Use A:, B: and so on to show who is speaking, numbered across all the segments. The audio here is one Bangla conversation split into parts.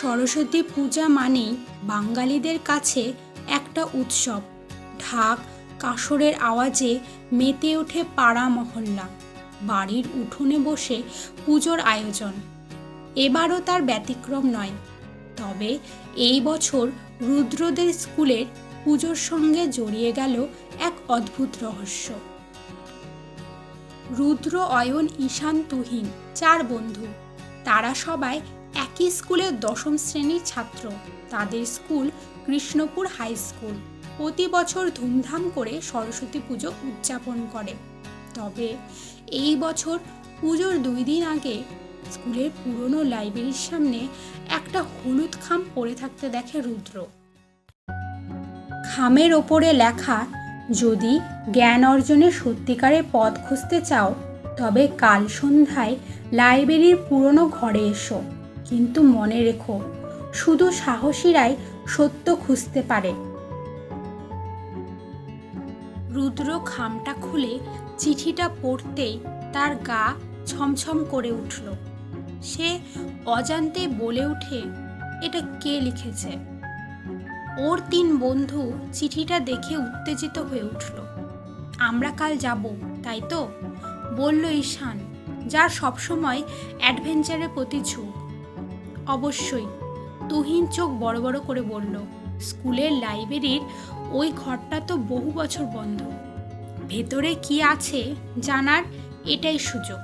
A: সরস্বতী পূজা মানেই বাঙালিদের কাছে একটা উৎসব। ঢাক, কাসরের আওয়াজে মেতে ওঠে পাড়া মহল্লা। বাড়ির উঠোনে বসে পুজোর আয়োজন। এবারও তার ব্যতিক্রম নয়। তবে এই বছর রুদ্রদের স্কুলের পুজোর সঙ্গে জড়িয়ে গেল এক অদ্ভুত রহস্য। রুদ্র অয়ন ঈশান তুহিন, চার বন্ধু। তারা সবাই একই স্কুলের দশম শ্রেণির ছাত্র। তাদের স্কুল কৃষ্ণপুর হাই স্কুল। প্রতি বছর ধুমধাম করে সরস্বতী পুজো উদযাপন করে। তবে এই বছর পুজোর দুই দিন আগে স্কুলের পুরনো লাইব্রেরির সামনে একটা হলুদ খাম পড়ে থাকতে দেখে রুদ্র। খামের ওপরে লেখা, যদি জ্ঞান অর্জনের সত্যিকারের পথ খুঁজতে চাও, তবে কাল সন্ধ্যায় লাইব্রেরির পুরনো ঘরে এসো। কিন্তু মনে রেখো, শুধু সাহসীরাই সত্য খুঁজতে পারে। রুদ্র খামটা খুলে চিঠিটা পড়তেই তার গা ছমছম করে উঠল। সে অজান্তে বলে উঠে এটা কে লিখেছে? ওর তিন বন্ধু চিঠিটা দেখে উত্তেজিত হয়ে উঠল। আমরা কাল যাব, তাই তো? বলল ঈশান, যার সবসময় অ্যাডভেঞ্চারের প্রতি ঝোঁক। অবশ্যই। তুহিন চোখ বড় বড় করে বলল, স্কুলের লাইব্রেরির ওই ঘরটা তো বহু বছর বন্ধ। ভেতরে কি আছে জানার এটাই সুযোগ।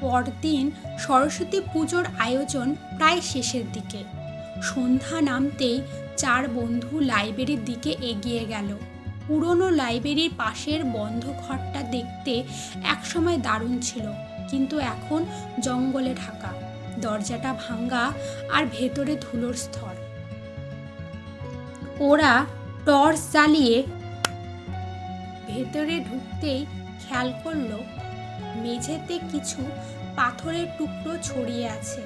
A: পরদিন সরস্বতী পুজোর আয়োজন প্রায় শেষের দিকে। সন্ধ্যা নামতেই চার বন্ধু লাইব্রেরির দিকে এগিয়ে গেল। পুরনো লাইব্রেরির পাশের বন্ধ ঘরটা দেখতে একসময় দারুণ ছিল, কিন্তু এখন জঙ্গলে ঢাকা। দরজাটা ভাঙ্গা আর ভেতরে ধুলোর স্তর। ওরা টর্চ জ্বালিয়ে ভেতরে ঢুকতেই খেয়াল করল, মেঝেতে কিছু পাথরের টুকরো ছড়িয়ে আছে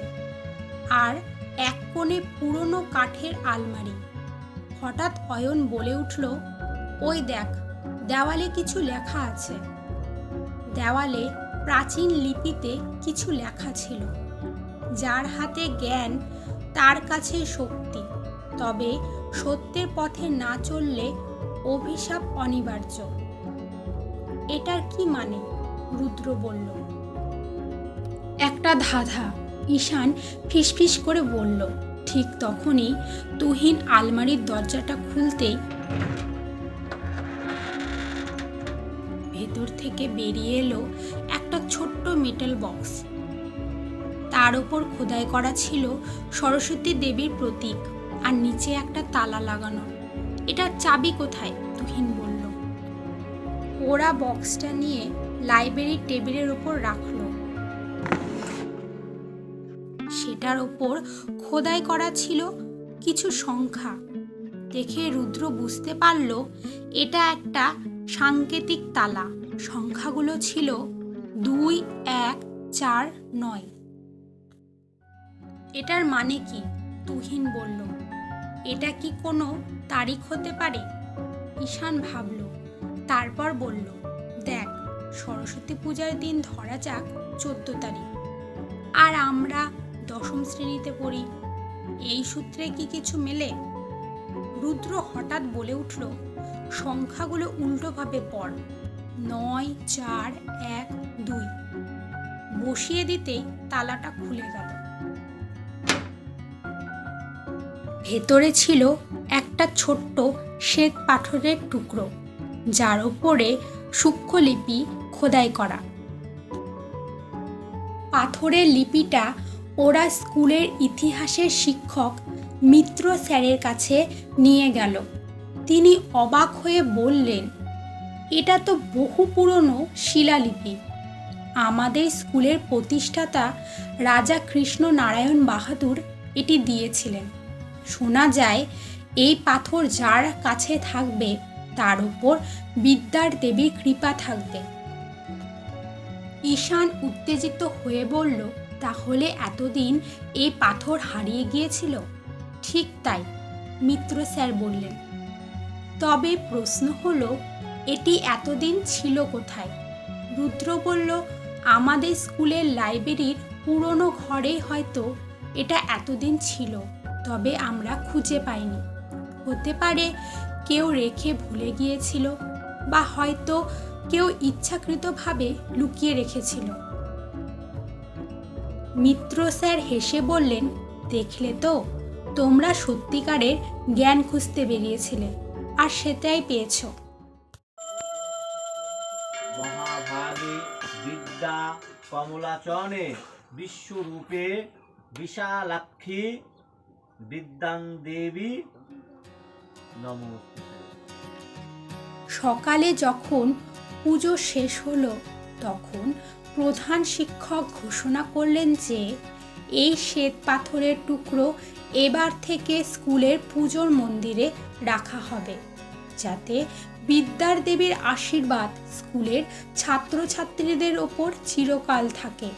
A: আর এক কোণে পুরনো কাঠের আলমারি। হঠাৎ অয়ন বলে উঠল, ওই দেখ, দেওয়ালে কিছু লেখা আছে। দেওয়ালে প্রাচীন লিপিতে কিছু লেখা ছিল। যার হাতে জ্ঞান, তার কাছে শক্তি। তবে সত্যের পথে না চললে অভিশাপ অনিবার্য। এটার কি মানে? রুদ্র বলল। একটা ধাঁধা, ঈশান ফিসফিস করে বলল। ঠিক তখনই তুহিন আলমারির দরজাটা খুলতেই ভেতর থেকে বেরিয়ে এলো একটা ছোট্ট মেটাল বক্স তার ওপর খোদাই করা ছিল সরস্বতী দেবীর প্রতীক আর নিচে একটা তালা লাগানো। এটা চাবি কোথায়? তুহিন বলল। ওরা বক্সটা নিয়ে লাইব্রেরির টেবিলের ওপর রাখল। সেটার ওপর খোদাই করা ছিল কিছু সংখ্যা। দেখে রুদ্র বুঝতে পারল, এটা একটা সাংকেতিক তালা। সংখ্যাগুলো ছিল দুই, এক, চার, নয়। এটার মানে কি? তুহিন বলল, এটা কি কোনো তারিখ হতে পারে? ঈশান ভাবল, তারপর বলল, দেখ, সরস্বতী পূজার দিন ধরা যাক চোদ্দ তারিখ। আর আমরা দশম শ্রেণীতে পড়ি। এই সূত্রে কি কিছু মেলে? রুদ্র হঠাৎ বলে উঠল, সংখ্যাগুলো উল্টোভাবে পড়। নয়, চার, এক, দুই। বসিয়ে দিতে তালাটা খুলে গেল। ভেতরে ছিল একটা ছোট্ট শ্বেত পাথরের টুকরো, যার ওপরে সূক্ষ্মলিপি খোদাই করা। পাথরের লিপিটা ওরা স্কুলের ইতিহাসের শিক্ষক মিত্র স্যারের কাছে নিয়ে গেল। তিনি অবাক হয়ে বললেন, এটা তো বহু পুরনো শিলালিপি। আমাদের স্কুলের প্রতিষ্ঠাতা রাজা কৃষ্ণ নারায়ণ বাহাদুর এটি দিয়েছিলেন। শোনা যায়, এই পাথর যার কাছে থাকবে, তার উপর বিদ্যার দেবীর কৃপা থাকবে। ঈশান উত্তেজিত হয়ে বলল, তাহলে এতদিন এই পাথর হারিয়ে গিয়েছিল? ঠিক তাই, মিত্র স্যার বললেন। তবে প্রশ্ন হলো, এটি এতদিন ছিল কোথায়? রুদ্র বলল, আমাদের স্কুলের লাইব্রেরির পুরনো ঘরে হয়তো এটা এতদিন ছিল। তবে আমরা খুঁজে পাইনি। হতে পারে কেউ রেখে ভুলে গিয়েছিল বা হয়তো কেউ ইচ্ছাকৃতভাবে লুকিয়ে রেখেছিল। মিত্র স্যার হেসে বললেন, দেখলে তো, তোমরা সত্যিকারের জ্ঞান খুঁজতে বেরিয়েছিলে, আর সেটাই পেয়েছ।
B: বিদ্যা কমলাচনে বিশ্বরূপে বিশালাক্ষী বিদ্যাং দেবী
A: সকালে যখন পুজো শেষ হলো, তখন প্রধান শিক্ষক ঘোষণা করলেন যে, এই শ্বেত পাথরের টুকরো এবার থেকে স্কুলের পুজোর মন্দিরে রাখা হবে, যাতে বিদ্যার দেবীর আশীর্বাদ স্কুলের ছাত্রছাত্রীদের ওপর চিরকাল থাকে।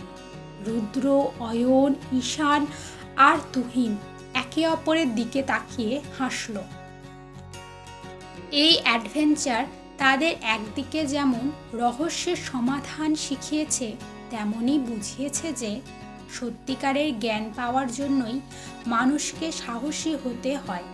A: রুদ্র, অয়ন, ঈশান আর তুহিন একে অপরের দিকে তাকিয়ে হাসল। এই অ্যাডভেঞ্চার তাদের একদিকে যেমন রহস্যের সমাধান শিখিয়েছে তেমনই বুঝিয়েছে যে সত্যিকারের জ্ঞান পাওয়ার জন্যই মানুষকে সাহসী হতে হয়।